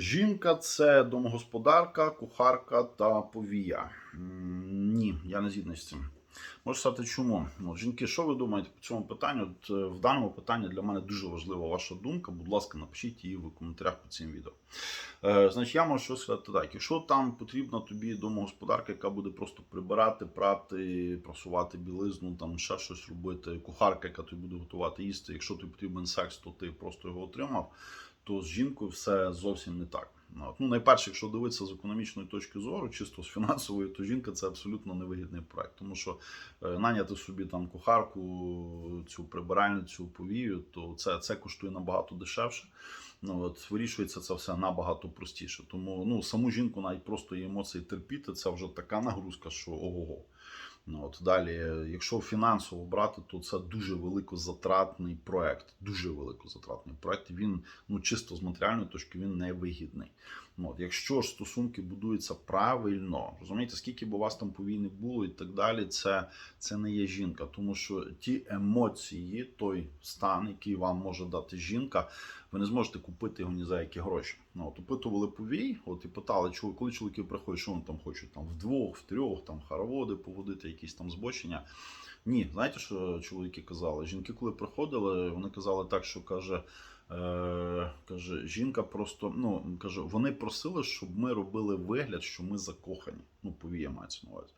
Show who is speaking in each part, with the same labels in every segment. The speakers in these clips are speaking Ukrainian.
Speaker 1: Жінка це домогосподарка, кухарка та повія. Ні, я не згідний з цим. Можу сказати, чому. От, жінки, що ви думаєте по цьому питанню? От, е, в даному питанні для мене дуже важлива ваша думка. Будь ласка, напишіть її в коментарях під цим відео. Е, значить, я можу що сказати так. Якщо там потрібна тобі домогосподарка, яка буде просто прибирати, прати, прасувати білизну, там ще щось робити, кухарка, яка тобі буде готувати їсти. Якщо тобі потрібен секс, то ти просто його отримав. То з жінкою все зовсім не так. Ну. Найперше, якщо дивитися з економічної точки зору, чисто з фінансової, то жінка це абсолютно невигідний проект. Тому що е, наняти собі там кухарку, цю прибиральницю, повію, то це, це коштує набагато дешевше. Ну от вирішується це все набагато простіше. Тому ну саму жінку навіть просто її емоції терпіти, це вже така нагрузка, що ого-го. Ну, от далі, якщо фінансово брати, то це дуже великозатратний проект. Дуже великозатратний проект. Він ну чисто з матеріальної точки він не вигідний. Ну, от, якщо ж стосунки будуються правильно, розумієте, скільки б у вас там повій було і так далі, це, це не є жінка, тому що ті емоції, той стан, який вам може дати жінка, ви не зможете купити його ні за які гроші. Ну, от опитували повій, от і питали, коли чоловіки приходять, що вони там хочуть, там вдвох, в трьох, там хороводи поводити, якісь там збочення. Ні, знаєте, що чоловіки казали? Жінки, коли приходили, вони казали так, що каже. Е, каже, жінка просто ну каже, вони просили, щоб ми робили вигляд, що ми закохані. Ну, повія мається на увазі.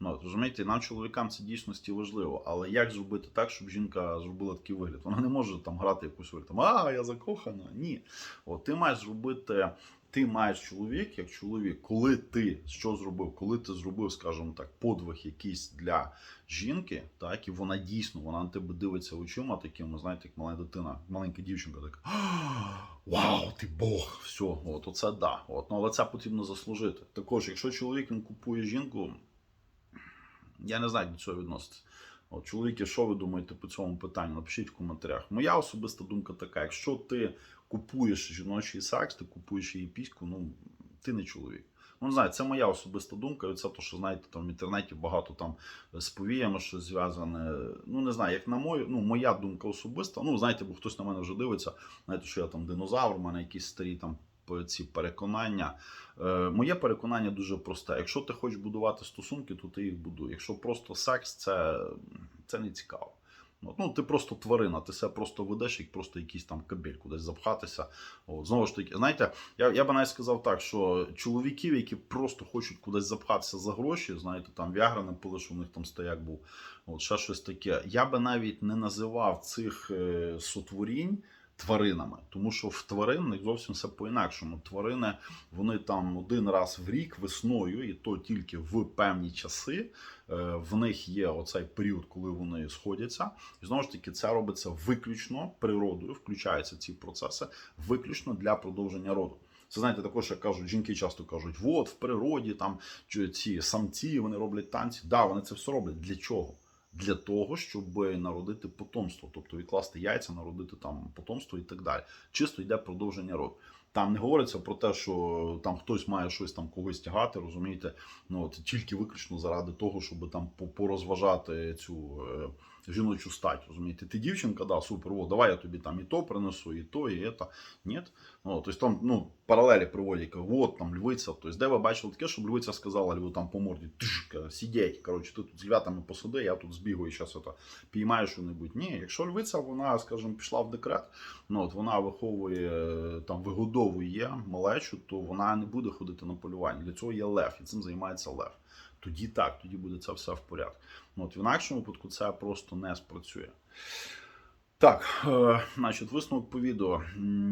Speaker 1: Ну, розумієте, нам, чоловікам, це дійсності важливо. Але як зробити так, щоб жінка зробила такий вигляд? Вона не може там грати якусь роль, там, а я закохана. Ні. От, ти маєш зробити. Ти маєш чоловік, як чоловік, коли ти що зробив, коли ти зробив, скажімо так, подвиг якийсь для жінки, так і вона дійсно вона на тебе дивиться очима, такими, знаєте, як мала дитина, маленька дівчинка, така Вау, ти Бог! Все, от оце да. От, ну, але це потрібно заслужити. Також, якщо чоловік він купує жінку, я не знаю, до цього відноситься. От, чоловіки, що ви думаєте по цьому питанню? Напишіть в коментарях. Моя особиста думка така: якщо ти купуєш жіночий секс, ти купуєш її піську, ну ти не чоловік. Ну, не знаю, це моя особиста думка. І це то, що знаєте, там в інтернеті багато там з повіями щось зв'язане. Ну, не знаю, як на мою, ну, моя думка особиста. Ну, знаєте, бо хтось на мене вже дивиться, знаєте, що я там динозавр, у мене якісь старі там ці переконання. Е, моє переконання дуже просте. Якщо ти хочеш будувати стосунки, то ти їх будуй. Якщо просто секс, це, це не цікаво. Ну, ти просто тварина, ти себе просто ведеш, як просто якийсь там кабель кудись запхатися. От, знову ж таки, знаєте, я я би навіть сказав так, що чоловіків, які просто хочуть кудись запхатися за гроші, знаєте, там Віагра не пили, що у них там стояк був, от ще щось таке. Я би навіть не називав цих е, сотворінь. Тваринами, тому що в тварин них зовсім все по-інакшому. Тварини вони там один раз в рік весною, і то тільки в певні часи. Е, в них є оцей період, коли вони сходяться, і знову ж таки це робиться виключно природою, включаються ці процеси виключно для продовження роду. Це знаєте, також як кажуть, жінки часто кажуть, от в природі там ці самці вони роблять танці. Да, вони це все роблять. Для чого? Для того, щоб народити потомство, тобто відкласти яйця, народити там потомство і так далі. Чисто йде продовження роду. Там не говориться про те, що там хтось має щось там когось тягати, розумієте? Ну от тільки виключно заради того, щоб там порозважати цю е, жіночу стать. Розумієте, ти дівчинка, да, супер, о, давай я тобі там і то принесу, і то, і це. Ні. Ну, тобто там ну, паралелі приводять, от там львиця. Тобто, де ви бачили таке, щоб львиця сказала льву там по морді, сидіть, коротше, ти тут з львятами посади, я тут збігаю і зараз це піймаю що-небудь. Ні, якщо львиця, вона, скажімо, пішла в декрет, ну от вона виховує там вигодовує малечу, то вона не буде ходити на полювання. Для цього є лев, і цим займається лев. Тоді так, тоді буде це все в порядку. Ну, от В інакшому випадку це просто не спрацює. Так, е, значить, висновок по відео.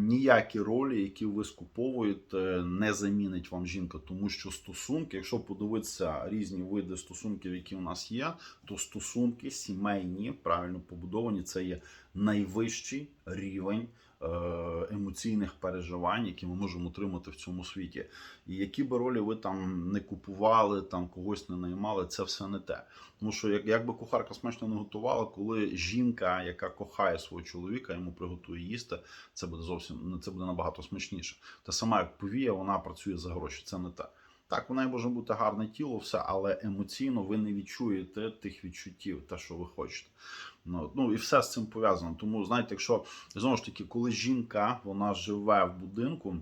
Speaker 1: Ніякі ролі, які ви скуповуєте, не замінить вам жінка, тому що стосунки, якщо подивитися різні види стосунків, які у нас є, то стосунки сімейні, правильно побудовані, це є найвищий рівень е, емоційних переживань, які ми можемо отримати в цьому світі. І які би ролі ви там не купували, там когось не наймали, це все не те. Тому що як, якби кухарка смачно не готувала, коли жінка, яка кохає свого чоловіка, йому приготує їсти, це буде зовсім це буде набагато смачніше. Та сама як повія, вона працює за гроші. Це не те. Так, у неї може бути гарне тіло, все, але емоційно ви не відчуєте тих відчуттів, те, що ви хочете. Ну ну і все з цим пов'язано. Тому знаєте, якщо знову ж таки, коли жінка вона живе в будинку.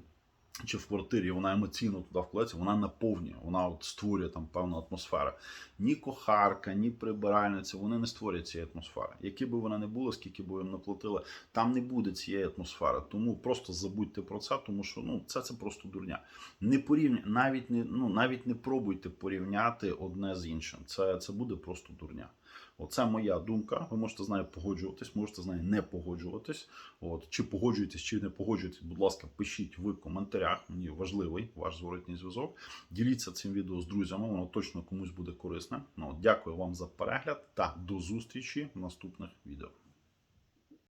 Speaker 1: Чи в квартирі, вона емоційно туди вкладається, вона наповнює, вона от створює там певну атмосферу. Ні кохарка, ні прибиральниця, вони не створюють цієї атмосфери. Які би вона не була, скільки б їм не платили, там не буде цієї атмосфери. Тому просто забудьте про це, тому що ну це, це просто дурня. Не порівня, навіть не ну навіть не пробуйте порівняти одне з іншим. Це, це буде просто дурня. Оце моя думка. Ви можете з нею погоджуватись, можете з нею не погоджуватись. От чи погоджуєтесь, чи не погоджуєтесь, будь ласка, пишіть в коментарях. Мені важливий ваш зворотній зв'язок. Діліться цим відео з друзями, воно точно комусь буде корисне. Ну, дякую вам за перегляд та до зустрічі в наступних відео.